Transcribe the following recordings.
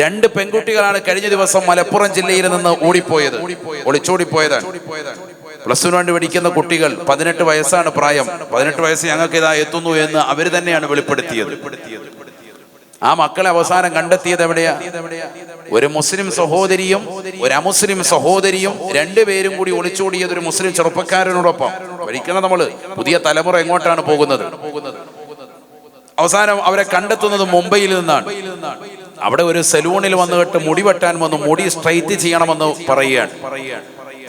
രണ്ട് പെൺകുട്ടികളാണ് കഴിഞ്ഞ ദിവസം മലപ്പുറം ജില്ലയിൽ നിന്ന് ഓടിപ്പോയത്. ഒളിച്ചോടിപ്പോയത് പ്ലസ് ടു വേണ്ടി പഠിക്കുന്ന കുട്ടികൾ പതിനെട്ട് വയസ്സാണ് പ്രായം. പതിനെട്ട് വയസ്സ് ഞങ്ങൾക്ക് ഇതാ എത്തുന്നു എന്ന് അവർ തന്നെയാണ് വെളിപ്പെടുത്തിയത്. ആ മക്കളെ അവസാനം കണ്ടെത്തിയത് എവിടെയാ? ഒരു മുസ്ലിം സഹോദരിയും ഒരു അമുസ്ലിം സഹോദരിയും രണ്ടുപേരും കൂടി ഒളിച്ചോടിയത് ഒരു മുസ്ലിം ചെറുപ്പക്കാരനോടൊപ്പം. പഠിക്കുന്ന നമ്മൾ പുതിയ തലമുറ എങ്ങോട്ടാണ് പോകുന്നത്? അവസാനം അവരെ കണ്ടെത്തുന്നത് മുംബൈയിൽ നിന്നാണ്. അവിടെ ഒരു സലൂണിൽ വന്നിട്ട് മുടി വെട്ടാൻ വന്നു മുടി സ്ട്രൈറ്റ് ചെയ്യണമെന്ന് പറയുകയാണ്.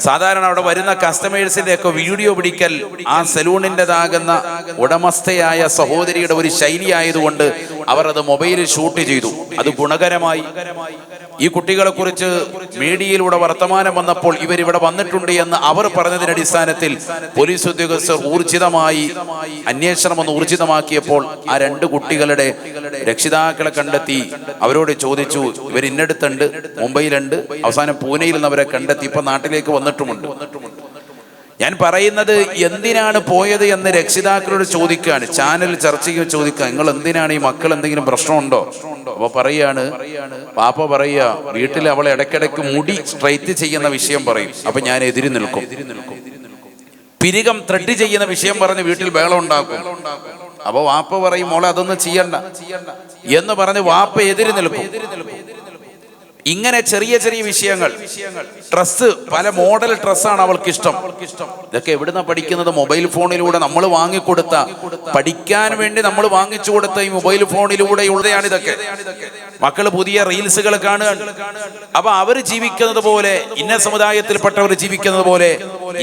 സാധാരണ അവിടെ വരുന്ന കസ്റ്റമേഴ്സിന്റെ ഒക്കെ വീഡിയോ പിടിക്കൽ ആ സലൂണിന്റെതാകുന്ന ഉടമസ്ഥയായ സഹോദരിയുടെ ഒരു ശൈലി ആയതുകൊണ്ട് അവർ അത് മൊബൈലിൽ ഷൂട്ട് ചെയ്തു. അത് ഗുണകരമായി. ഈ കുട്ടികളെ കുറിച്ച് മീഡിയയിലൂടെ വർത്തമാനം വന്നപ്പോൾ ഇവർ ഇവിടെ വന്നിട്ടുണ്ട് എന്ന് അവർ പറഞ്ഞതിന്റെ അടിസ്ഥാനത്തിൽ പോലീസ് ഉദ്യോഗസ്ഥർ ഊർജിതമായി അന്വേഷണം ഒന്ന് ഊർജിതമാക്കിയപ്പോൾ ആ രണ്ട് കുട്ടികളുടെ രക്ഷിതാക്കളെ കണ്ടെത്തി. അവരോട് ചോദിച്ചു ഇവർ ഇന്നടുത്തുണ്ട്? മുംബൈയിലുണ്ട്? അവസാനം പൂനെയിൽ നിന്ന് അവരെ കണ്ടെത്തി. ഇപ്പൊ നാട്ടിലേക്ക് വന്നിട്ടുമുണ്ട്. ഞാൻ പറയുന്നത് എന്തിനാണ് പോയത് എന്ന് രക്ഷിതാക്കളോട് ചോദിക്കുകയാണ്. ചാനൽ ചർച്ച ചെയ്യുക ചോദിക്കുക നിങ്ങൾ എന്തിനാണ് ഈ മക്കൾ എന്തെങ്കിലും പ്രശ്നമുണ്ടോ? അപ്പൊ പറയാണ് പാപ്പ പറയുക വീട്ടിൽ അവൾ ഇടയ്ക്കിടയ്ക്ക് മുടി സ്ട്രൈറ്റ് ചെയ്യുന്ന വിഷയം പറയും. അപ്പൊ ഞാൻ എതിരി നിൽക്കും. പിരികം ത്രെഡ് ചെയ്യുന്ന വിഷയം പറഞ്ഞ് വീട്ടിൽ ബഹളം ഉണ്ടാക്കും. അപ്പൊ വാപ്പ പറയും മോളെ അതൊന്നും ചെയ്യണ്ട. എന്ന് പറഞ്ഞ് വാപ്പ എതിരി നിൽക്കും. ഇങ്ങനെ ചെറിയ ചെറിയ വിഷയങ്ങൾ. ഡ്രസ്സ് പല മോഡൽ ഡ്രസ്സാണ് അവൾക്ക് ഇഷ്ടം ഇതൊക്കെ എവിടുന്ന പഠിക്കുന്നത്? മൊബൈൽ ഫോണിലൂടെ നമ്മൾ വാങ്ങിക്കൊടുത്ത പഠിക്കാൻ വേണ്ടി നമ്മൾ വാങ്ങിച്ചു കൊടുത്ത ഈ മൊബൈൽ ഫോണിലൂടെയുള്ളതാണ് ഇതൊക്കെ. മക്കൾ പുതിയ റീൽസുകൾ കാണുകയാണ്. അപ്പൊ അവർ ജീവിക്കുന്നത് പോലെ ഇന്ന സമുദായത്തിൽപ്പെട്ടവർ ജീവിക്കുന്നത് പോലെ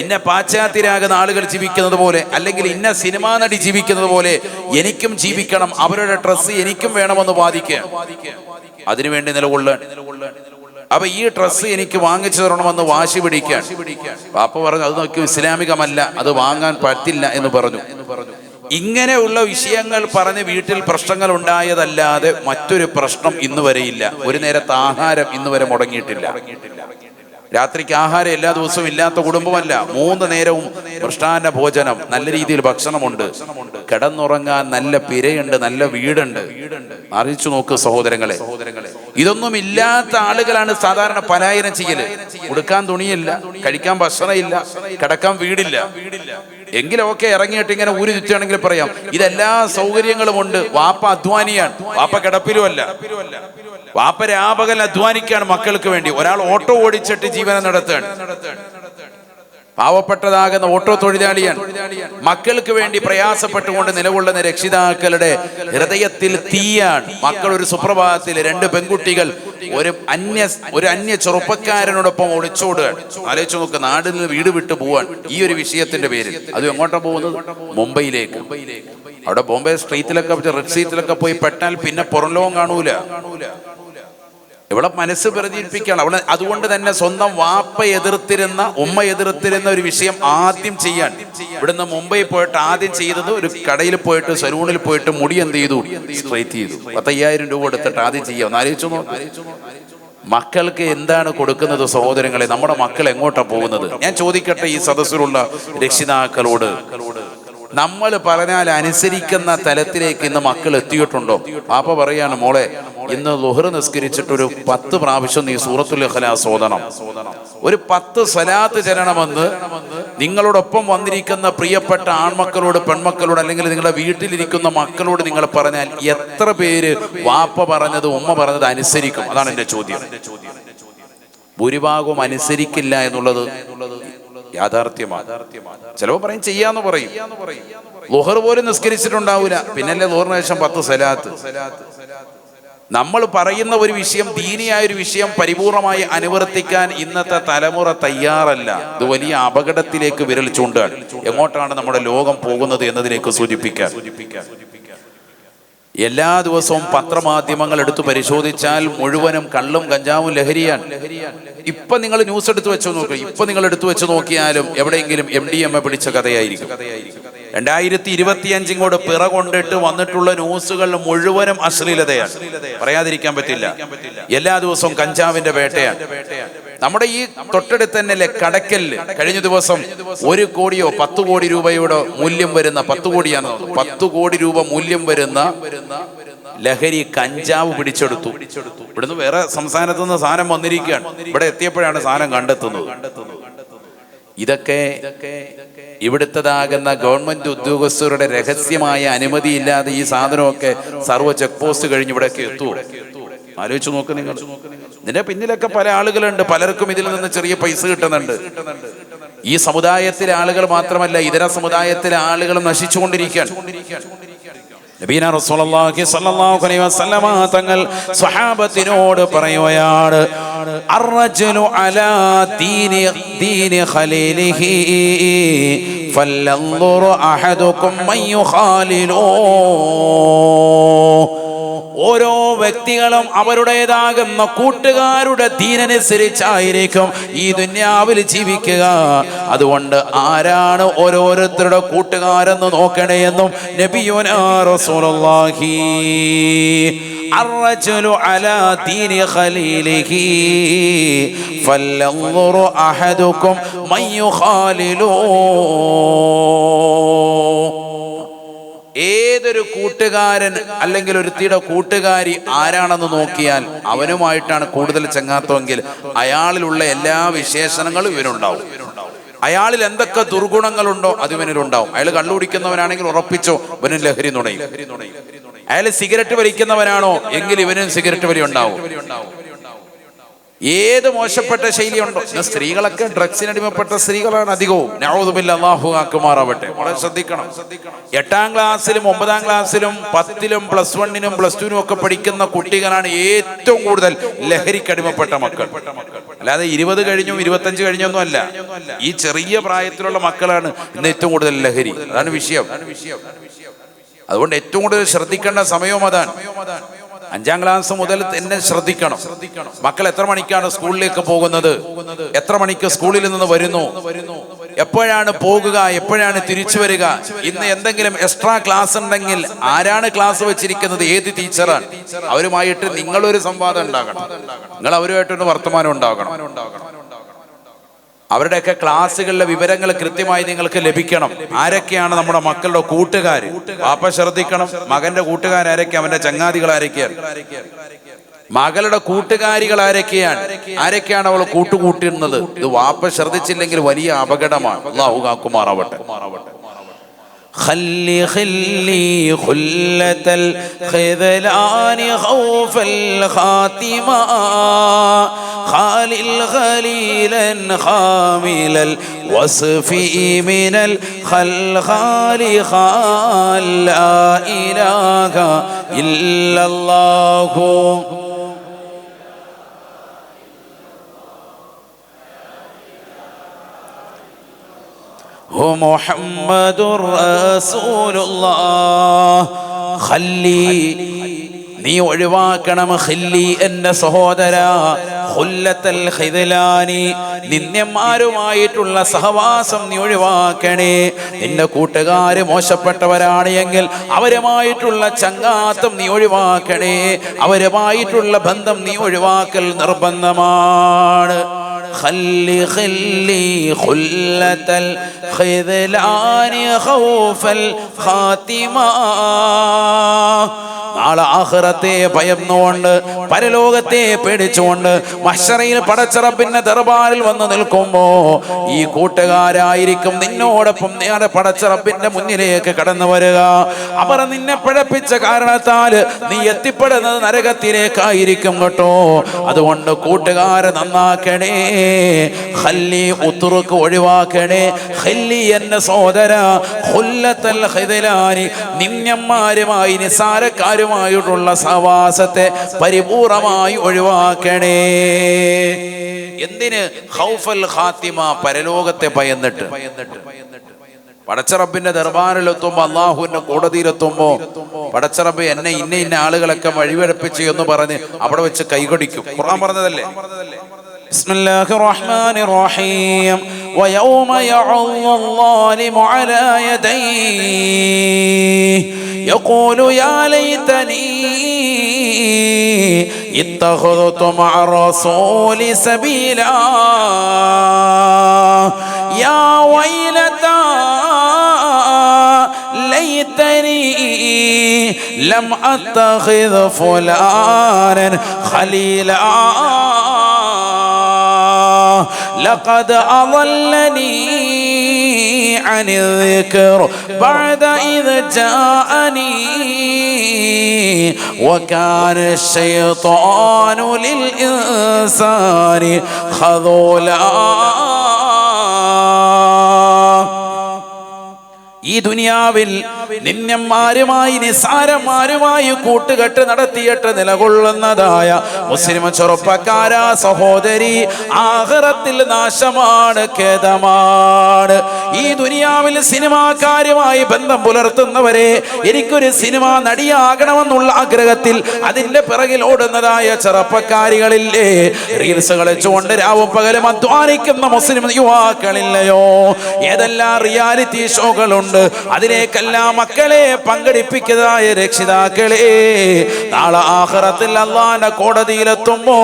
ഇന്ന പാശ്ചാത്യരാകുന്ന ആളുകൾ ജീവിക്കുന്നത് പോലെ അല്ലെങ്കിൽ ഇന്ന സിനിമാ നടി ജീവിക്കുന്നത് പോലെ എനിക്കും ജീവിക്കണം. അവരുടെ ഡ്രസ്സ് എനിക്കും വേണമെന്ന് വാദിക്കുക അതിനുവേണ്ടി നിലകൊള്ളാൻ. അപ്പൊ ഈ ഡ്രസ്സ് എനിക്ക് വാങ്ങിച്ചു തരണമെന്ന് വാശി പിടിക്കാൻ. പാപ്പ പറഞ്ഞു അത് നോക്കി ഇസ്ലാമികമല്ല അത് വാങ്ങാൻ പറ്റില്ല എന്ന് പറഞ്ഞു. ഇങ്ങനെയുള്ള വിഷയങ്ങൾ പറഞ്ഞ് വീട്ടിൽ പ്രശ്നങ്ങൾ ഉണ്ടായതല്ലാതെ മറ്റൊരു പ്രശ്നം ഇന്ന് വരെയില്ല ഒരു നേരത്തെ ആഹാരം ഇന്ന് വരെ മുടങ്ങിയിട്ടില്ല. രാത്രിക്ക് ആഹാരം എല്ലാ ദിവസവും ഇല്ലാത്ത കുടുംബമല്ല. മൂന്ന് നേരവും മൃഷ്ടാന്ന ഭോജനം. നല്ല രീതിയിൽ ഭക്ഷണമുണ്ട്. കിടന്നുറങ്ങാൻ നല്ല പിരയുണ്ട് നല്ല വീടുണ്ട്. അറിയിച്ചു നോക്ക് സഹോദരങ്ങളെ. ഇതൊന്നും ഇല്ലാത്ത ആളുകളാണ് സാധാരണ പലായനം ചെയ്യൽ. കൊടുക്കാൻ തുണിയില്ല കഴിക്കാൻ ഭക്ഷണമില്ല കിടക്കാൻ വീടില്ല. എങ്കിലും ഒക്കെ ഇറങ്ങിയിട്ട് ഇങ്ങനെ ഊരി ചുറ്റുകയാണെങ്കിൽ പറയാം ഇതെല്ലാ സൗകര്യങ്ങളും ഉണ്ട്. വാപ്പ അധ്വാനിയാണ്. വാപ്പ കിടപ്പിലുമല്ല. വാപ്പ രാപകൽ അധ്വാനിക്കാണ് മക്കൾക്ക് വേണ്ടി. ഒരാൾ ഓട്ടോ ഓടിച്ചിട്ട് ജീവനം നടത്തുകയാണ്. പാവപ്പെട്ടതാകുന്ന ഓട്ടോ തൊഴിലാളിയാണ്. മക്കൾക്ക് വേണ്ടി പ്രയാസപ്പെട്ടുകൊണ്ട് നിലകൊള്ളുന്ന രക്ഷിതാക്കളുടെ ഹൃദയത്തിൽ തീയാണ്. മക്കൾ ഒരു സുപ്രഭാതത്തിൽ രണ്ട് പെൺകുട്ടികൾ ഒരു അന്യ ഒരു അന്യ ചെറുപ്പക്കാരനോടൊപ്പം ഒളിച്ചോടുകയാണ് ആലോചിച്ച് നോക്ക് നാടിൽ നിന്ന് വീട് വിട്ടു പോവാൻ ഈ ഒരു വിഷയത്തിന്റെ പേര് അത് എങ്ങോട്ടാ പോകുന്നത്? മുംബൈയിലേക്ക്. അവിടെ ബോംബെ സ്ട്രീറ്റിലൊക്കെ റെഡ് സീറ്റിലൊക്കെ പോയി പെട്ടാൽ പിന്നെ പുറം ലോകം കാണൂല. ഇവിടെ മനസ്സ് പ്രചരിപ്പിക്കുകയാണ്. അവിടെ അതുകൊണ്ട് തന്നെ സ്വന്തം വാപ്പ എതിർത്തിരുന്ന ഉമ്മ എതിർത്തിരുന്ന ഒരു വിഷയം ആദ്യം ചെയ്യാൻ. ഇവിടുന്ന് മുംബൈ പോയിട്ട് ആദ്യം ചെയ്തത് ഒരു കടയിൽ പോയിട്ട് സലൂണിൽ പോയിട്ട് മുടി എന്ത് ചെയ്തു? സ്ട്രൈറ്റ് ചെയ്തു. പത്തയ്യായിരം രൂപ എടുത്തിട്ട് ആദ്യം ചെയ്യാം. ഒന്ന് ആലോചിച്ചു മക്കൾക്ക് എന്താണ് കൊടുക്കുന്നത് സഹോദരങ്ങളെ? നമ്മുടെ മക്കൾ എങ്ങോട്ടാ പോകുന്നത്? ഞാൻ ചോദിക്കട്ടെ ഈ സദസ്സിലുള്ള രക്ഷിതാക്കളോട്. നമ്മൾ പറഞ്ഞാൽ അനുസരിക്കുന്ന തലത്തിലേക്ക് ഇന്ന് മക്കൾ എത്തിയിട്ടുണ്ടോ? പാപ്പ പറയാണ് മോളെ ഇന്ന് ലുഹർ നിസ്കരിച്ചിട്ട് ഒരു പത്ത് പ്രാവശ്യം നീ സൂറത്തുൽ ഇഖ്ലാസ് ഓതണം. ഒരു പത്ത് സലാത്ത് ചെല്ലണമെന്ന് നിങ്ങളോടൊപ്പം വന്നിരിക്കുന്ന പ്രിയപ്പെട്ട ആൺമക്കളോട് പെൺമക്കളോട് അല്ലെങ്കിൽ നിങ്ങളുടെ വീട്ടിലിരിക്കുന്ന മക്കളോട് നിങ്ങൾ പറഞ്ഞാൽ എത്ര പേര് വാപ്പ പറഞ്ഞത് ഉമ്മ പറഞ്ഞത് അനുസരിക്കും. അതാണ് എന്റെ ചോദ്യം. ഭൂരിഭാഗവും അനുസരിക്കില്ല എന്നുള്ളത് യാഥാർത്ഥ്യമാണ്. ചിലപ്പോൾ പറയും ചെയ്യാന്ന് പറയും. ലുഹർ പോലും നിസ്കരിച്ചിട്ടുണ്ടാവൂല പിന്നല്ലേ ലുഹറിന് ശേഷം പത്ത് സലാത്ത്. നമ്മൾ പറയുന്ന ഒരു വിഷയം ദീനിയായ ഒരു വിഷയം പരിപൂർണമായി അനുവർത്തിക്കാൻ ഇന്നത്തെ തലമുറ തയ്യാറല്ല. ഇത് വലിയ അപകടത്തിലേക്ക് വിരൽ ചൂണ്ടാണ് എങ്ങോട്ടാണ് നമ്മുടെ ലോകം പോകുന്നത് എന്നതിലേക്ക് സൂചിപ്പിക്കാൻ എല്ലാ ദിവസവും പത്രമാധ്യമങ്ങൾ എടുത്തു പരിശോധിച്ചാൽ മുഴുവനും കള്ളും കഞ്ചാവും ലഹരിയാണ്. ഇപ്പൊ നിങ്ങൾ ന്യൂസ് എടുത്തു വെച്ച് നോക്കുക ഇപ്പൊ നിങ്ങൾ എടുത്തു വെച്ച് നോക്കിയാലും എവിടെയെങ്കിലും എം ഡി എം എ പിടിച്ച കഥയായിരിക്കും. രണ്ടായിരത്തി ഇരുപത്തി ഇങ്ങോട്ട് പിറ കൊണ്ടിട്ട് വന്നിട്ടുള്ള ന്യൂസുകൾ മുഴുവനും അശ്ലീലതയാണ്. പറയാതിരിക്കാൻ പറ്റില്ല. എല്ലാ ദിവസവും കഞ്ചാവിന്റെ വേട്ടയാണ്. നമ്മുടെ ഈ തൊട്ടടുത്ത് തന്നെ കടക്കലിൽ കഴിഞ്ഞ ദിവസം ഒരു കോടിയോ പത്ത് കോടി രൂപയുടെ മൂല്യം വരുന്ന പത്ത് കോടിയാണ് പത്ത് കോടി രൂപ മൂല്യം വരുന്ന ലഹരി കഞ്ചാവ് പിടിച്ചെടുത്തു. ഇവിടുന്ന് വേറെ സംസ്ഥാനത്ത് നിന്ന് സാധനം വന്നിരിക്കുകയാണ്. ഇവിടെ എത്തിയപ്പോഴാണ് സാധനം കണ്ടെത്തുന്നത്. ഇതൊക്കെ ഇവിടുത്തതാകുന്ന ഗവൺമെന്റ് ഉദ്യോഗസ്ഥരുടെ രഹസ്യമായ അനുമതിയില്ലാതെ ഈ സാധനമൊക്കെ സർവ ചെക്ക് പോസ്റ്റ് കഴിഞ്ഞ് ഇവിടേക്ക് എത്തുമോ ആലോചിച്ച് നോക്ക് നിങ്ങൾ. ഇതിന്റെ പിന്നിലൊക്കെ പല ആളുകളുണ്ട്. പലർക്കും ഇതിൽ നിന്ന് ചെറിയ പൈസ കിട്ടുന്നുണ്ട്. ഈ സമുദായത്തിലെ ആളുകൾ മാത്രമല്ല ഇതര സമുദായത്തിലെ ആളുകൾ നശിച്ചുകൊണ്ടിരിക്കുകയാണ്. നബീന റസൂലുള്ളാഹി സ്വല്ലല്ലാഹു അലൈഹി വസല്ലമ തങ്ങൾ സ്വഹാബത്തിനോട് പറയുകയാണ് അർറജലു അലാ ദീനി ദീനി ഖലീലിഹി ഫല്ലൻദുറു അഹദുക്കും മൻ യുഖാലിലൂ ഓരോ വ്യക്തികളും അവരുടേതാകുന്ന കൂട്ടുകാരുടെ ദീനനുസരിച്ചായിരിക്കും ഈ ദുന്യാവിൽ ജീവിക്കുക അതുകൊണ്ട് ആരാണ് ഓരോരുത്തരുടെ കൂട്ടുകാരെന്ന് നോക്കണേ എന്നും നബിയുനാ റസൂലുള്ളാഹി الرجل على دين خليله فلينظر أحدكم من يخالله ഏതൊരു കൂട്ടുകാരൻ അല്ലെങ്കിൽ ഒരുത്തിയുടെ കൂട്ടുകാരി ആരാണെന്ന് നോക്കിയാൽ അവനുമായിട്ടാണ് കൂടുതൽ ചങ്ങാത്തമെങ്കിൽ അയാളിലുള്ള എല്ലാ വിശേഷണങ്ങളും ഇവനുണ്ടാവും. അയാളിൽ എന്തൊക്കെ ദുർഗുണങ്ങളുണ്ടോ അത് ഇവനിലുണ്ടാവും. അയാൾ കള്ളുപിടിക്കുന്നവനാണെങ്കിൽ ഉറപ്പിച്ചോ ഇവനും ലഹരി നുണയും. അയാൾ സിഗരറ്റ് വലിക്കുന്നവനാണോ എങ്കിൽ ഇവനും സിഗരറ്റ് വലി ഉണ്ടാവും ഏത് മോശപ്പെട്ട ശൈലിയുണ്ടോ? സ്ത്രീകളൊക്കെ ഡ്രഗ്സിന് അടിമപ്പെട്ട സ്ത്രീകളാണ് അധികവും. നവതുമില്ല അള്ളാഹു ആക്കുമാറാവട്ടെ വളരെ ശ്രദ്ധിക്കണം. എട്ടാം ക്ലാസ്സിലും ഒമ്പതാം ക്ലാസ്സിലും പത്തിലും പ്ലസ് വണ്ണിനും പ്ലസ് ടുവിനും ഒക്കെ പഠിക്കുന്ന കുട്ടികളാണ് ഏറ്റവും കൂടുതൽ ലഹരിക്ക് അടിമപ്പെട്ട മക്കൾ. അല്ലാതെ ഇരുപത് കഴിഞ്ഞും ഇരുപത്തഞ്ച് കഴിഞ്ഞൊന്നും അല്ല. ഈ ചെറിയ പ്രായത്തിലുള്ള മക്കളാണ് ഇന്ന് ഏറ്റവും കൂടുതൽ ലഹരി. അതാണ് വിഷയം. അതുകൊണ്ട് ഏറ്റവും കൂടുതൽ ശ്രദ്ധിക്കേണ്ട സമയവും അതാണ്. അഞ്ചാം ക്ലാസ് മുതൽ തന്നെ ശ്രദ്ധിക്കണം. മക്കൾ എത്ര മണിക്കാണ് സ്കൂളിലേക്ക് പോകുന്നത്? എത്ര മണിക്ക് സ്കൂളിൽ നിന്ന് വരുന്നു? എപ്പോഴാണ് പോകുക? എപ്പോഴാണ് തിരിച്ചു വരിക? ഇന്ന് എന്തെങ്കിലും എക്സ്ട്രാ ക്ലാസ് ഉണ്ടെങ്കിൽ ആരാണ് ക്ലാസ് വെച്ചിരിക്കുന്നത്? ഏത് ടീച്ചറാണ്? അവരുമായിട്ട് നിങ്ങളൊരു സംവാദം ഉണ്ടാകണം. നിങ്ങൾ അവരുമായിട്ടൊരു വർത്തമാനം ഉണ്ടാകണം. അവരുടെയൊക്കെ ക്ലാസ്സുകളിലെ വിവരങ്ങൾ കൃത്യമായി നിങ്ങൾക്ക് ലഭിക്കണം. ആരൊക്കെയാണ് നമ്മുടെ മക്കളുടെ കൂട്ടുകാർ പാപ്പ ശ്രദ്ധിക്കണം. മകന്റെ കൂട്ടുകാർ ആരൊക്കെ അവന്റെ ചങ്ങാതികൾ ആരൊക്കെയാണ് മകളുടെ കൂട്ടുകാരികൾ ആരൊക്കെയാണ്? ആരൊക്കെയാണ് അവൾ കൂട്ടുകൂട്ടുന്നത് ഇത് വാപ്പ ശ്രദ്ധിച്ചില്ലെങ്കിൽ വലിയ അപകടമാണ്. അള്ളാഹു കാക്കുമാറാവട്ടെ. خلي خلي خلة الخذلان خوف الخاتمة. خالي الخليلا خامل الوصف من الخلخال خال لا إله إلا الله. محمد رسول الله خلي നീ ഒഴിവാക്കണം ഖില്ലി എന്റെ സഹോദര ഖുല്ലത്തൽ ഖിദ്ലാനി നിന്യന്മാരുമായിട്ടുള്ള സഹവാസം നീ ഒഴിവാക്കണേ നിന്റെ കൂട്ടുകാര് മോശപ്പെട്ടവരാണ് എങ്കിൽ അവരുമായിട്ടുള്ള ചങ്ങാത്തം നീ ഒഴിവാക്കണേ അവരുമായിട്ടുള്ള ബന്ധം നീ ഒഴിവാക്കൽ നിർബന്ധമാണ് خلي خلي خلة الخذلان خوف الخاتمة നാളെ ആഹ്റത്തെ ഭയന്നുകൊണ്ട് പരലോകത്തെ പേടിച്ചുകൊണ്ട് മഷറയിൽ പടച്ചറപ്പിന്റെ ദർബാറിൽ വന്ന് നിൽക്കുമ്പോ ഈ കൂട്ടുകാരായിരിക്കും നിന്നോടൊപ്പം നേരെ പടച്ചറപ്പിന്റെ മുന്നിലേക്ക് കടന്നു വരിക അവർ നിന്നെ പിഴപ്പിച്ച കാരണത്താൽ നീ എത്തിപ്പെടുന്നത് നരകത്തിലേക്കായിരിക്കും കേട്ടോ അതുകൊണ്ട് കൂട്ടുകാരെ നന്നാക്കണേ ഹല്ലി ഉത്തുറുക്ക് ഒഴിവാക്കണേ. ഹല്ലി എന്ന സോദര ഹുല്ലത്തൽ ഹിദലാനി നിന്യന്മാരുമായി നിസാരക്കാരുമായിട്ടുള്ള സഹവാസത്തെ പരിപൂർണമായി ഒഴിവാക്കണേ. എന്തിന്? ഹൗഫൽ ഖാത്തിമ പരലോകത്തെ ഭയന്നിട്ട്. പടച്ചറബിന്റെ ദർബാറിലെത്തുമ്പോ അള്ളാഹുവിന്റെ കോടതിയിലെത്തുമ്പോ പടച്ചറബ് എന്നെ ഇന്ന ഇന്ന ആളുകളൊക്കെ വഴിവഴപ്പിച്ചു എന്ന് പറഞ്ഞ് അവിടെ വെച്ച് കൈകൊടിക്കും. ഖുർആൻ പറഞ്ഞതല്ലേ? بسم الله الرحمن الرحيم. ويوم يعض الظالم على يديه. يقول يا ليتني اتخذت مع الرسول سبيلا. يا ويلتى ليتني لم أتخذ فلانا خليلا. لقد أضلني عن الذكر بعد إذ جاءني وكان الشيطان للإنسان خذولا ഈ ദുനിയാവിൽ നിന്യന്മാരുമായി നിസാരന്മാരുമായി കൂട്ടുകെട്ട് നടത്തിയിട്ട് നിലകൊള്ളുന്നതായ മുസ്ലിം ചെറുപ്പക്കാരാ സഹോദരി ആഹ്റത്തിൽ നാശമാണ് ഖേദമാണ്. ഈ ദുനിയാവിൽ സിനിമാക്കാരുമായി ബന്ധം പുലർത്തുന്നവരെ എനിക്കൊരു സിനിമ നടിയാകണമെന്നുള്ള ആഗ്രഹത്തിൽ അതിന്റെ പിറകിൽ ഓടുന്നതായ ചെറുപ്പക്കാരികളില്ലേ? റീൽസ് കളിച്ചുകൊണ്ട് രാവും പകലും അധ്വാനിക്കുന്ന മുസ്ലിം യുവാക്കളില്ലയോ? ഏതെല്ലാം റിയാലിറ്റി ഷോകളുണ്ട്? അതിലേക്കെല്ലാം മക്കളെ പങ്കെടുപ്പിക്കുന്നതായ രക്ഷിതാക്കളെ നാളെ ആഹ്റത്തിൽ അള്ളാന്റെ കോടതിയിലെത്തുമ്പോ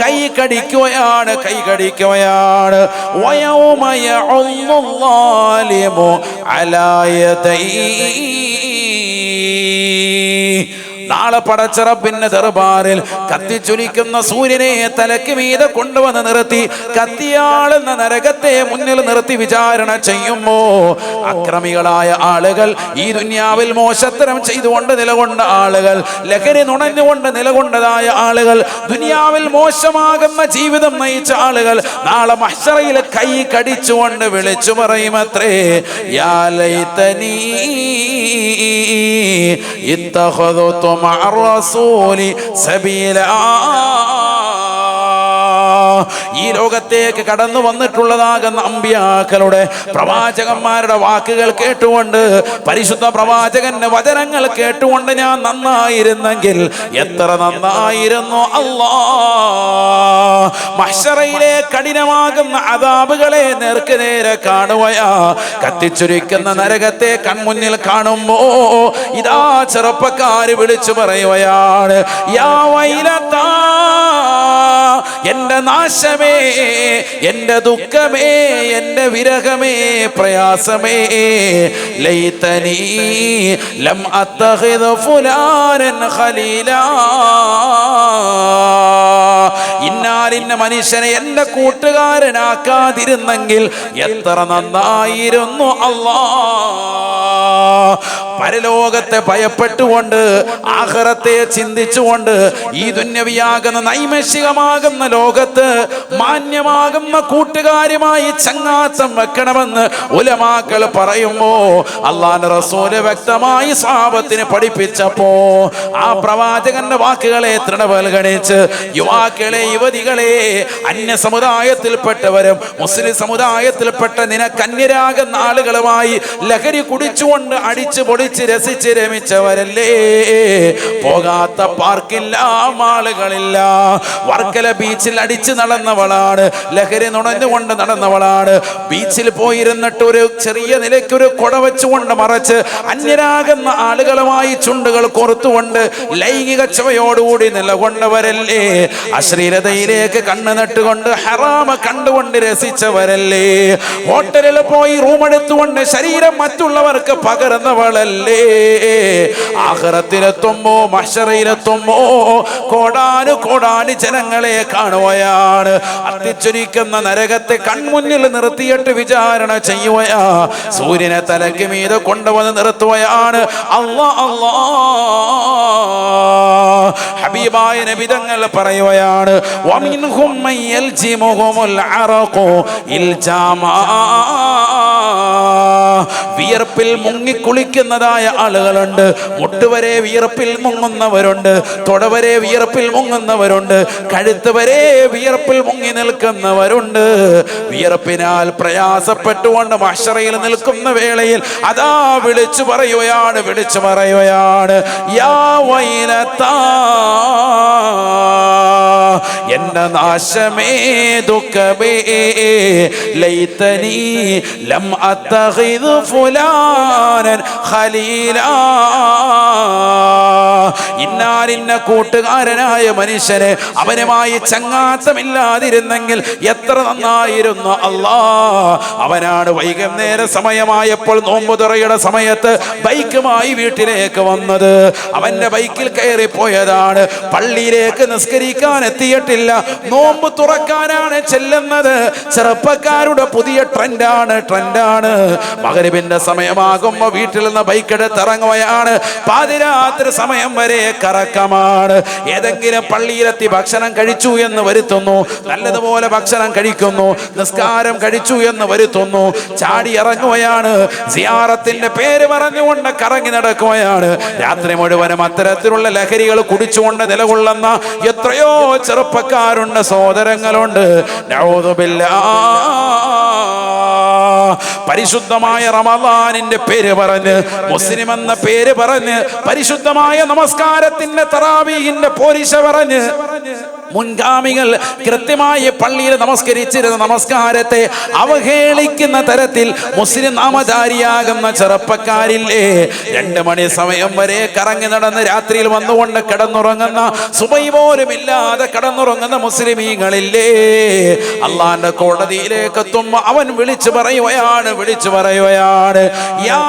കൈ കടിക്കുകയാണ് കൈ കടിക്കുകയാണ്. വയൗമ യഉള്ളുല്ലാലിമു അലാ യദൈ. നാളെ പടച്ചിറപ്പിന്റെ ദർബാറിൽ കത്തിച്ചുലിക്കുന്ന സൂര്യനെ തലക്ക് മീതെ കൊണ്ടുവന്ന് നിർത്തി കത്തിയാളെന്ന നരകത്തെ മുന്നിൽ നിർത്തി വിചാരണ ചെയ്യുമോ അക്രമികളായ ആളുകൾ ഈ ദുന്യാവിൽ മോശത്തരം ചെയ്തുകൊണ്ട് നിലകൊണ്ട ആളുകൾ ലഹരി നുണഞ്ഞുകൊണ്ട് നിലകൊണ്ടതായ ആളുകൾ ദുനിയാവിൽ മോശമാകുന്ന ജീവിതം നയിച്ച ആളുകൾ നാളെ മഹ്സറയിലെ കൈ കടിച്ചുകൊണ്ട് വിളിച്ചു പറയുമത്രേ مع الرسول سبيلا ഈ ലോകത്തേക്ക് കടന്നു വന്നിട്ടുള്ളതാകുന്ന അമ്പിയാക്കളുടെ പ്രവാചകന്മാരുടെ വാക്കുകൾ കേട്ടുകൊണ്ട് പരിശുദ്ധ പ്രവാചകന്റെ വചനങ്ങൾ കേട്ടുകൊണ്ട് ഞാൻ നന്നായിരുന്നെങ്കിൽ എത്ര നന്നായിരുന്നു അല്ലാ. കഠിനമാകുന്ന അതാബുകളെ നേർക്ക് നേരെ കാണുകയാ കത്തിച്ചുരിക്കുന്ന നരകത്തെ കൺമുന്നിൽ കാണുമ്പോ ഇതാ ചെറുപ്പക്കാര് വിളിച്ചു പറയുകയാണ് യാ വൈലത്താ എന്റെ നാശമേ എന്റെ ദുഃഖമേ എന്റെ വിരഹമേ പ്രയാസമേ. ലൈതനീ ലം അത്തഖിദ് ഫുലാനൻ ഖലീലാ. ഇന്നാലിന്ന മനുഷ്യനെ എന്റെ കൂട്ടുകാരനാക്കാതിരുന്നെങ്കിൽ എത്ര നന്നായിരുന്നു അല്ലാ. പരലോകത്തെ ഭയപ്പെട്ടുകൊണ്ട് ആഹ്റത്തെ ചിന്തിച്ചുകൊണ്ട് ഈ ദുന്യവിയാകുന്ന നൈമഷികമാകുന്ന ലോകത്ത് മാന്യമാകുന്ന കൂട്ടുകാരുമായി ചങ്ങാത്തം വെക്കണമെന്ന് ഉലമാക്കൾ പറയുമ്പോ അള്ളാന്റെ റസൂൽ വ്യക്തമായി സ്വാപത്തിന് പഠിപ്പിച്ചപ്പോ ആ പ്രവാചകന്റെ വാക്കുകളെ തൃണവൽഗണിച്ച് യുവാക്കളെ യുവതികളെ അന്യ സമുദായത്തിൽപ്പെട്ടവരും മുസ്ലിം സമുദായത്തിൽപ്പെട്ട നിനക്കന്യരാകുന്ന ആളുകളുമായി ലഹരി കുടിച്ചുകൊണ്ട് അടിച്ചു പൊടിച്ച് രസിച്ച് രമിച്ചവരല്ലേ? പോകാത്ത പാർക്കില്ല മാളുകളില്ല. വർക്കല ബീച്ചിൽ അടിച്ചു നടന്നവളാണ്. ലഹരി നുണഞ്ഞുകൊണ്ട് നടന്നവളാണ്. ബീച്ചിൽ പോയിരുന്നിട്ട് ഒരു ചെറിയ നിലയ്ക്ക് ഒരു കൊട വെച്ചുകൊണ്ട് മറച്ച് അന്യരാകുന്ന ആളുകളുമായി ചുണ്ടുകൾ കൊറുത്തുകൊണ്ട് ലൈംഗിക ചുവയോടുകൂടി നിലകൊണ്ടവരല്ലേ? അശ്ലീലതയിലേക്ക് കണ്ണു നട്ടുകൊണ്ട് ഹറാമ കണ്ടുകൊണ്ട് രസിച്ചവരല്ലേ? ഹോട്ടലിൽ പോയി റൂം എടുത്തുകൊണ്ട് ശരീരം മറ്റുള്ളവർക്ക് പകർന്നവളല്ലേ? ആഹ്റത്തിലെത്തുമ്പോ മഷറയിലെത്തുമ്പോ കോടാനു കോടാനു ജനങ്ങളെ കാണുകയാണ് അത്തിച്ചൊരിക്കുന്ന നരകത്തെ കൺമുന്നിൽ നിർത്തിയിട്ട് വിചാരണ ചെയ്യുകയാ സൂര്യനെ തലയ്ക്ക് മീതെ കൊണ്ടുവന്ന് നിർത്തുകയാണ് അള്ളാ അള്ളാ. ഹബീബായ നബിതങ്ങൾ പറയുകയാണ് അറഖു ഇൽജാമാ. വിയർപ്പിൽ മുങ്ങിക്കുളിക്കുന്നതായ ആളുകളുണ്ട്. മുട്ടുവരെ വിയർപ്പിൽ മുങ്ങുന്നവരുണ്ട്. തുടവരെ വിയർപ്പിൽ മുങ്ങുന്നവരുണ്ട്. കഴുത്ത് വരെ വിയർപ്പിൽ മുങ്ങി നിൽക്കുന്നവരുണ്ട്. വിയർപ്പിനാൽ പ്രയാസപ്പെട്ടുകൊണ്ട് മഷറയിൽ നിൽക്കുന്ന വേളയിൽ അതാ വിളിച്ചു പറയുകയാണ് വിളിച്ചു പറയുകയാണ് യാ എന്റെ നാശമേ ദുഃഖമേ ലൈത്തനീ ലം അത്തഖിദ് ഫുലാ ഫുലാനൻ ഖലീല. ഇന്നാലിന്ന കൂട്ടുകാരനായ മനുഷ്യന് അവനുമായി ചങ്ങാത്തമില്ലാതിരുന്നെങ്കിൽ എത്ര നന്നായിരുന്നു അല്ലാ. അവനാണ് വൈകുന്നേര സമയമായപ്പോൾ നോമ്പുതുറയുടെ സമയത്ത് ബൈക്കുമായി വീട്ടിലേക്ക് വന്നത്. അവന്റെ ബൈക്കിൽ കയറി പോയതാണ് പള്ളിയിലേക്ക് നിസ്കരിക്കാൻ എത്തിയിട്ടില്ല. നോമ്പ് തുറക്കാനാണ് ചെല്ലുന്നത്. ചെറുപ്പക്കാരുടെ പുതിയ ട്രെൻഡാണ് ട്രെൻഡാണ്. മകരിവിന്റെ സമയമാകുമ്പോ വീട്ടിൽ നിന്ന് ബൈക്ക് എടുത്ത് ഇറങ്ങുകയാണ്. പാതിരാത്രി സമയം വരെ കറക്കമാണ്. ഏതെങ്കിലും പള്ളിയിലെത്തി ഭക്ഷണം കഴിച്ചു എന്ന് വരുത്തുന്നു. നല്ലതുപോലെ ഭക്ഷണം കഴിക്കുന്നു. നിസ്കാരം കഴിച്ചു എന്ന് വരുത്തുന്നു. ചാടി ഇറങ്ങുകയാണ്. സിയാറത്തിന്റെ പേര് പറഞ്ഞുകൊണ്ട് കറങ്ങി നടക്കുകയാണ്. രാത്രി മുഴുവനും അത്തരത്തിലുള്ള ലഹരികൾ കുടിച്ചുകൊണ്ട് നിലകൊള്ളുന്ന എത്രയോ ചെറുപ്പക്കാരുണ്ട് സഹോദരങ്ങളുണ്ട്. നഊദുബില്ലാ. പരിശുദ്ധമായ റമദാനിന്റെ പേര് പറഞ്ഞ് മുസ്ലിം എന്ന പേര് പറഞ്ഞ് പരിശുദ്ധമായ നമസ്കാരത്തിന്റെ തറാവീഹിന്റെ പോരിശ പറഞ്ഞ്. മുൻഗാമികൾ കൃത്യമായി പള്ളിയിൽ നമസ്കരിച്ചിരുന്ന നമസ്കാരത്തെ അവഹേളിക്കുന്ന തരത്തിൽ മുസ്ലിം നാമധാരിയാകുന്ന ചെറുപ്പക്കാരില്ലേ? രണ്ട് മണി സമയം വരെ കറങ്ങി നടന്ന് രാത്രിയിൽ വന്നുകൊണ്ട് കിടന്നുറങ്ങുന്ന സുബൈ പോലും ഇല്ലാതെ കിടന്നുറങ്ങുന്ന മുസ്ലിമീങ്ങളില്ലേ? അള്ളാന്റെ കോടതിയിലേക്ക് എത്തുമ്പോ അവൻ വിളിച്ചു പറയുകയാണ് വിളിച്ചു പറയുകയാണ് യാ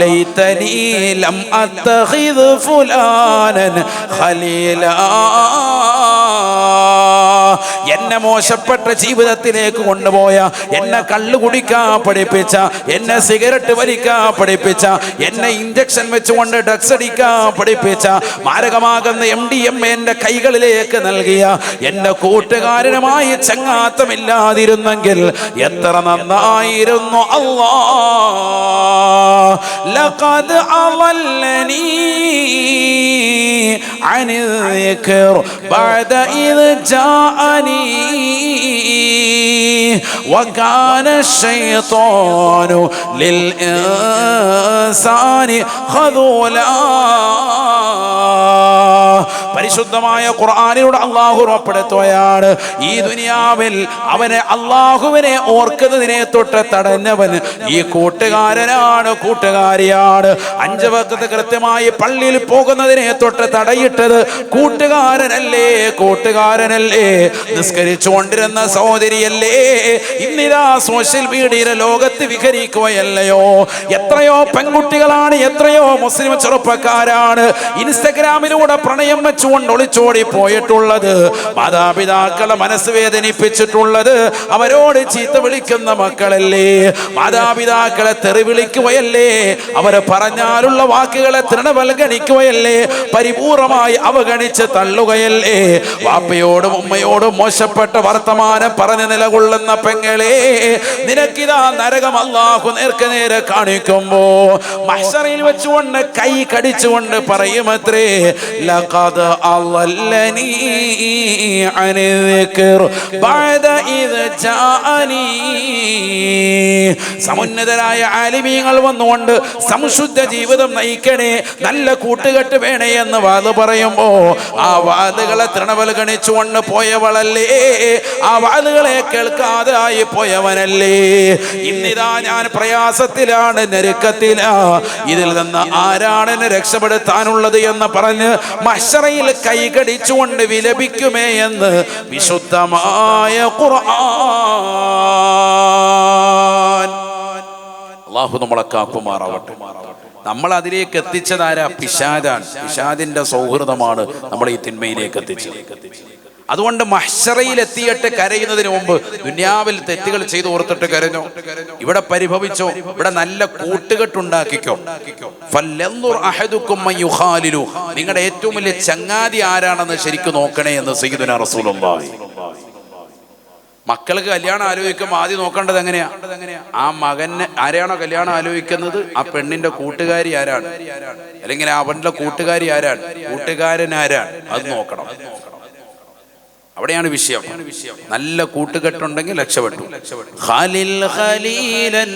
ലൈതനീ ലം അത്തഖിദ് ഫുലാനൻ ഖലീലാ എന്നെ മോശപ്പെട്ട ജീവിതത്തിലേക്ക് കൊണ്ടുപോയ എന്നെ കള്ളു കുടിക്കാൻ പഠിപ്പിച്ച എന്നെ സിഗരറ്റ് വലിക്കാൻ പഠിപ്പിച്ച എന്നെ ഇഞ്ചക്ഷൻ വെച്ചുകൊണ്ട് ഡ്രഗ്സ് അടിക്കാൻ പഠിപ്പിച്ച മാരകമാകുന്ന എം ഡി എം എന്റെ കൈകളിലേക്ക് നൽകിയ എന്റെ കൂട്ടുകാരനുമായി ചങ്ങാത്തമില്ലാതിരുന്നെങ്കിൽ എത്ര നന്നായിരുന്നു അള്ളാ ലഖദ് عن الذكر بعد إذ جاءني وكان الشيطان للإنسان خذولا പരിശുദ്ധമായ ഖുർആാനിലൂടെ അള്ളാഹു ഉറപ്പെടുത്തുകയാണ് ഈ ദുനിയാവിൽ അവനെ അള്ളാഹുവിനെ ഓർക്കുന്നതിനെ തൊട്ട് തടഞ്ഞവൻ ഈ കൂട്ടുകാരനാണ് കൂട്ടുകാരിയാണ് അഞ്ച് വക്കത്ത് കൃത്യമായി പള്ളിയിൽ പോകുന്നതിനെ തൊട്ട് തടയിട്ടത് കൂട്ടുകാരനല്ലേ കൂട്ടുകാരനല്ലേ നിസ്കരിച്ചുകൊണ്ടിരുന്ന സഹോദരിയല്ലേ ഇന്നിതാ സോഷ്യൽ മീഡിയയിലെ ലോകത്ത് വിഹരിക്കുകയല്ലയോ എത്രയോ പെൺകുട്ടികളാണ് എത്രയോ മുസ്ലിം ചെറുപ്പക്കാരാണ് ഇൻസ്റ്റഗ്രാമിലൂടെ പ്രണയം വെച്ചുകൊണ്ട് ഒളിച്ചോടി പോയിട്ടുള്ളത്. മാതാപിതാക്കളെ മനസ്സ് വേദനിപ്പിച്ചിട്ടുള്ളത് അവരോട് ചീത്ത വിളിക്കുന്ന മക്കളല്ലേ? മാതാപിതാക്കളെ തെറി വിളിക്കുകയല്ലേ? അവരെ പറഞ്ഞാലുള്ള വാക്കുകളെ തൃണവൽഗണിക്കുകയല്ലേ പരിപൂർണമായി അവഗണിച്ച് തള്ളുകയല്ലേ? വാപ്പയോടും ഉമ്മയോടും മോശപ്പെട്ട വർത്തമാനം പറഞ്ഞ് നിലകൊള്ളുന്ന പെങ്ങളെ നിനക്കിതാ നരകം അള്ളാഹു നേർക്ക് നേരെ കാണിക്കുമ്പോ മഹ്ശറിൽ വെച്ചുകൊണ്ട് കൈ കടിച്ചുകൊണ്ട് പറയുമത്രേ ലഖദ് അളല്ലനി അനി ബഅദ ഇദ് ജാനി സമുന്നതരായ ആലിമീങ്ങൾ വന്നുകൊണ്ട് സംശുദ്ധ ജീവിതം നയിക്കണേ നല്ല കൂട്ടുകെട്ട് വേണേ എന്ന് വാത് പറയുമ്പോ ആ വാതുകളെ തൃണവൽഗണിച്ചുകൊണ്ട് പോയവളല്ലേ ആ വാതുകളെ കേൾക്കാതെ ആയി പോയവനല്ലേ. ഇന്നിതാ ഞാൻ പ്രയാസത്തിലാണ് നെരുക്കത്തില ഇതിൽ നിന്ന് ആരാണ് രക്ഷപ്പെടുത്താനുള്ളത് എന്ന് പറഞ്ഞ് മഷറയിൽ കൈകടിച്ചുകൊണ്ട് വിലപിക്കുമേ എന്ന് വിശുദ്ധമായ ഖുർആൻ. നമ്മളെ കാക്കുമാറാവട്ടെ. നമ്മൾ അതിലേക്ക് എത്തിച്ചതാരാ പിശാദാണ് പിശാദിന്റെ സൗഹൃദമാണ് നമ്മൾ ഈ തിന്മയിലേക്ക് എത്തിച്ചത്. അതുകൊണ്ട് മഹ്ഷറയിൽ എത്തിയിട്ട് കരയുന്നതിന് മുമ്പ് ദുനിയാവിൽ തെറ്റുകൾ ചെയ്ത് ഓർത്തിട്ട് കരഞ്ഞോ? ഇവിടെ പരിഭവിച്ചോ? ഇവിടെ നല്ല കൂട്ടുകെട്ടുണ്ടാക്കിക്കോ. നിങ്ങളുടെ ഏറ്റവും വലിയ ചങ്ങാതി ആരാണെന്ന് ശരിക്കും നോക്കണേ എന്ന് സയ്യിദുനാ റസൂലുള്ളാഹി. മക്കൾക്ക് കല്യാണം ആലോചിക്കുമ്പോൾ ആദ്യം നോക്കേണ്ടത് എങ്ങനെയാ? ആ മകനെ ആരെയാണോ കല്യാണം ആലോചിക്കുന്നത്? ആ പെണ്ണിന്റെ കൂട്ടുകാരി ആരാണ്? അല്ലെങ്കിൽ അവന്റെ കൂട്ടുകാരി ആരാണ്? കൂട്ടുകാരൻ ആരാണ്? അത് നോക്കണം. അവിടെയാണ് വിഷയം. നല്ല കൂട്ടുകെട്ടുണ്ടെങ്കിൽ രക്ഷപ്പെട്ടു. ഖാലിൽ ഖലീലൻ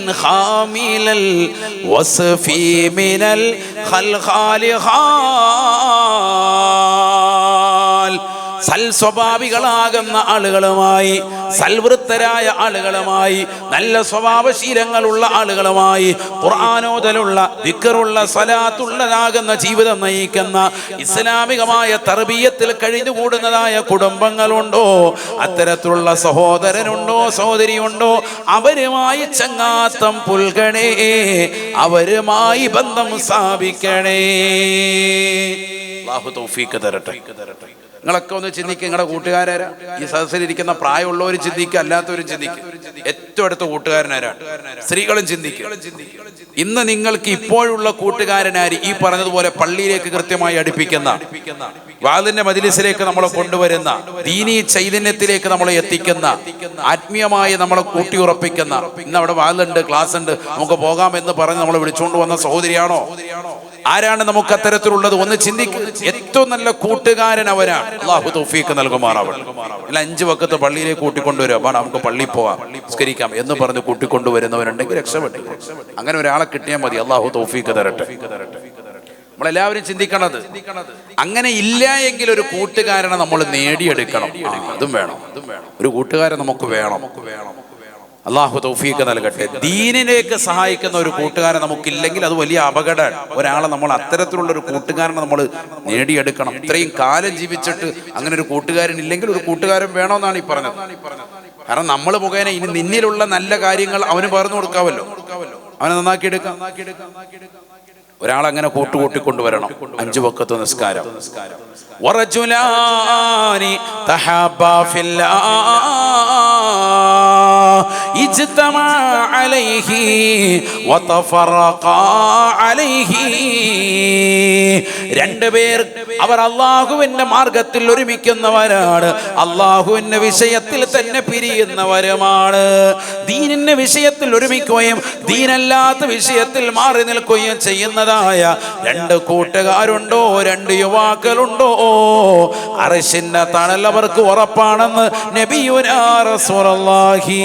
ഖാൽ സൽസ്വഭാവികളാകുന്ന ആളുകളുമായി സൽവൃത്തരായ ആളുകളുമായി നല്ല സ്വഭാവശീലങ്ങളുള്ള ആളുകളുമായി ഖുർആാനോദലുള്ള ദിക്കറുള്ള സലാത്തുള്ളതാകുന്ന ജീവിതം നയിക്കുന്ന ഇസ്ലാമികമായ തർബീയത്തിൽ കഴിഞ്ഞുകൂടുന്നതായ കുടുംബങ്ങളുണ്ടോ? അത്തരത്തിലുള്ള സഹോദരനുണ്ടോ സഹോദരിയുണ്ടോ? അവരുമായി ചങ്ങാത്തം പുൽകണേ അവരുമായി ബന്ധം സ്ഥാപിക്കണേ. അല്ലാഹു തരട്ടെ തരട്ടെ. നിങ്ങളൊക്കെ ഒന്ന് ചിന്തിക്കുക നിങ്ങളുടെ കൂട്ടുകാരാരാ. ഈ സദസ്സിലിരിക്കുന്ന പ്രായമുള്ളവരും ചിന്തിക്കുക അല്ലാത്തവരും ചിന്തിക്കുക ഏറ്റവും അടുത്ത കൂട്ടുകാരനാരാണ്? സ്ത്രീകളും ചിന്തിക്കുക ഇന്ന് നിങ്ങൾക്ക് ഇപ്പോഴുള്ള കൂട്ടുകാരനാര് ഈ പറഞ്ഞതുപോലെ പള്ളിയിലേക്ക് കൃത്യമായി അടുപ്പിക്കുന്ന വാതിന്റെ മജിലിസിലേക്ക് നമ്മളെ കൊണ്ടുവരുന്ന ദീനീ ചൈതന്യത്തിലേക്ക് നമ്മളെ എത്തിക്കുന്ന ആത്മീയമായി നമ്മളെ കൂട്ടിയുറപ്പിക്കുന്ന ഇന്ന് അവിടെ വാതിലുണ്ട് ക്ലാസ് ഉണ്ട് നമുക്ക് പോകാമെന്ന് പറഞ്ഞ് നമ്മളെ വിളിച്ചുകൊണ്ട് വന്ന സഹോദരിയാണോ? ആരാണ് നമുക്ക് അത്തരത്തിലുള്ളത്? ഒന്ന് ചിന്തിക്കുക ഏറ്റവും നല്ല കൂട്ടുകാരൻ അവരാണ്. അള്ളാഹു തൗഫീക്ക് നൽകുമാറാവൾ അല്ല അഞ്ച് വക്കത്ത് പള്ളിയിലേക്ക് കൂട്ടിക്കൊണ്ടുവരിക. അപ്പൊ നമുക്ക് പള്ളിയിൽ പോവാം. സ്കരിക്കാം എന്ന് പറഞ്ഞ് കൂട്ടിക്കൊണ്ടുവരുന്നവരുണ്ടെങ്കിൽ രക്ഷപ്പെട്ടു. അങ്ങനെ ഒരാളെ കിട്ടിയാൽ മതി. അള്ളാഹു തൗഫീക്ക് തരട്ടെ. നമ്മളെല്ലാവരും ചിന്തിക്കണത് അങ്ങനെ ഇല്ല എങ്കിൽ ഒരു കൂട്ടുകാരനെ നമ്മൾ നേടിയെടുക്കണം. അതും വേണം. ഒരു കൂട്ടുകാരൻ നമുക്ക് വേണം നമുക്ക് വേണം. അള്ളാഹു തൗഫീഖ് നൽകട്ടെ. ദീനിലേക്ക് സഹായിക്കുന്ന ഒരു കൂട്ടുകാരൻ നമുക്കില്ലെങ്കിൽ അത് വലിയ അപകടമാണ്. ഒരാളെ നമ്മൾ അത്തരത്തിലുള്ള ഒരു കൂട്ടുകാരനെ നമ്മൾ നേടിയെടുക്കണം. ഇത്രയും കാലം ജീവിച്ചിട്ട് അങ്ങനെ ഒരു കൂട്ടുകാരൻ ഇല്ലെങ്കിൽ ഒരു കൂട്ടുകാരൻ വേണമെന്നാണ് ഈ പറഞ്ഞത്. കാരണം നമ്മൾ മുഖേന ഇനി നിന്നിലുള്ള നല്ല കാര്യങ്ങൾ അവന് പകർന്നു കൊടുക്കാമല്ലോ അവനെ നന്നാക്കി എടുക്കാം ഒരാൾ അങ്ങനെ കൂട്ടുകൂട്ടി കൊണ്ടുവരണം അഞ്ചു വക്കത്ത് നിസ്കാരം. നിസ്കാരം اجتمع عليه وتفرقا عليه. രണ്ടുപേർ അവർ അള്ളാഹുവിന്റെ മാർഗത്തിൽ ഒരുമിക്കുന്നവരാണ് അള്ളാഹുവിന്റെ വിഷയത്തിൽ തന്നെ പിരിയുന്നവരുമാണ് ദീനിന്റെ വിഷയത്തിൽ ഒരുമിക്കുകയും ദീനല്ലാത്ത വിഷയത്തിൽ മാറി നിൽക്കുകയും ചെയ്യുന്നതായ രണ്ട് കൂട്ടുകാരുണ്ടോ രണ്ട് യുവാക്കളുണ്ടോ അറശിന്റെ തണൽ അവർക്ക് ഉറപ്പാണെന്ന് നബിയുനാ റസൂലുള്ളാഹി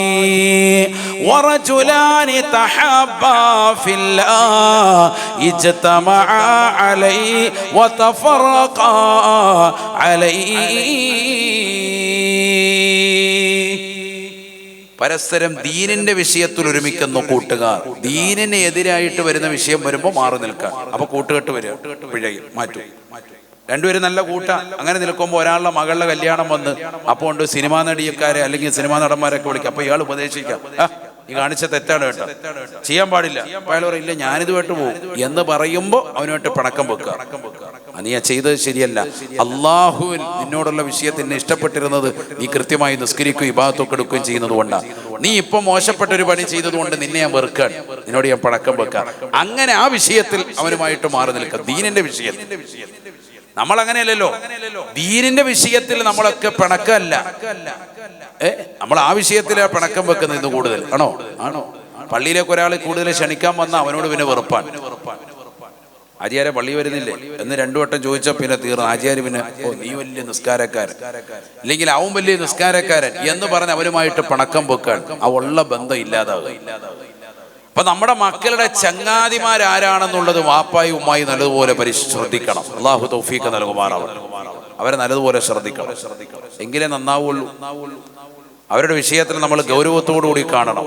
ورجلان تحابا في الله اجتمعا عليه وتفرقا عليه പരസ്പരം ദീനിന്റെ വിഷയത്തിൽ ഒരുമിക്കുന്ന കൂട്ടുകാർ ദീനിന് എതിരായിട്ട് വരുന്ന വിഷയം വരുമ്പോൾ മാറി നിൽക്കാൻ അപ്പൊ കൂട്ടുകെട്ട് വരിക പിഴയും മാറ്റും രണ്ടുപേരും നല്ല കൂട്ട അങ്ങനെ നിൽക്കുമ്പോൾ ഒരാളുടെ മകളുടെ കല്യാണം വന്ന് അപ്പോൾ ഉണ്ട് സിനിമാ നടിയക്കാരെ അല്ലെങ്കിൽ സിനിമാ നടന്മാരൊക്കെ വിളിക്കും അപ്പൊ ഇയാൾ ഉപദേശിക്കാം "ആ, നീ കാണിച്ച തെറ്റാണ് കേട്ടോ. ചെയ്യാൻ പാടില്ല. അയാൾ പറയില്ല ഞാനിതുമായിട്ട് പോകും എന്ന് പറയുമ്പോൾ അവനുമായിട്ട് പണക്കം വെക്കുക. "ആ, നീ ചെയ്തത് ശരിയല്ല. അള്ളാഹുവിൻ നിന്നോടുള്ള വിഷയത്തിന് ഇഷ്ടപ്പെട്ടിരുന്നത് നീ കൃത്യമായി നിസ്കരിക്കുകയും വിഭാഗത്തൊക്കെ എടുക്കുകയും ചെയ്യുന്നത് കൊണ്ടാണ് നീ ഇപ്പൊ മോശപ്പെട്ട ഒരു പണി ചെയ്തതുകൊണ്ട് നിന്നെ ഞാൻ വെറുക്കാൻ നിന്നോട് ഞാൻ പണക്കം വെക്കാം. അങ്ങനെ ആ വിഷയത്തിൽ അവനുമായിട്ട് മാറി നിൽക്കാം ദീനിന്റെ വിഷയം നമ്മൾ അങ്ങനെയല്ലല്ലോ ദീനിന്റെ വിഷയത്തിൽ നമ്മളൊക്കെ പിണക്കല്ല ഏ? നമ്മൾ ആ വിഷയത്തിലാ പിണക്കം വെക്കുന്നത് ഇന്ന് കൂടുതൽ. ആണോ? ആണോ? പള്ളിയിലേക്ക് ഒരാൾ കൂടുതൽ ക്ഷണിക്കാൻ വന്ന അവനോട് പിന്നെ വെറുപ്പാണ് ആചാര്യ പള്ളി വരുന്നില്ലേ? എന്ന് രണ്ടു വട്ടം ചോദിച്ചാൽ പിന്നെ തീർന്നു. ആചാര്യ പിന്നെ ഓ നീ വലിയ നിസ്കാരക്കാരൻ. അല്ലെങ്കിൽ അവൻ വലിയ നിസ്കാരക്കാരൻ. എന്ന് പറഞ്ഞ് അവരുമായിട്ട് പണക്കം വെക്കാൻ ആ ഉള്ള ബന്ധം ഇല്ലാതാവുക. അപ്പൊ നമ്മുടെ മക്കളുടെ ചങ്ങാതിമാരാരാണെന്നുള്ളത് വാപ്പായി ഉമ്മായി നല്ലതുപോലെ പരിശ്രദ്ധിക്കണം. അള്ളാഹു തൗഫീഖ് നൽകുമാറാവണം അവരെ നല്ലതുപോലെ ശ്രദ്ധിക്കണം. എങ്കിലേ നന്നാവുള്ളൂ. അവരുടെ വിഷയത്തിൽ നമ്മൾ ഗൗരവത്തോടു കൂടി കാണണം.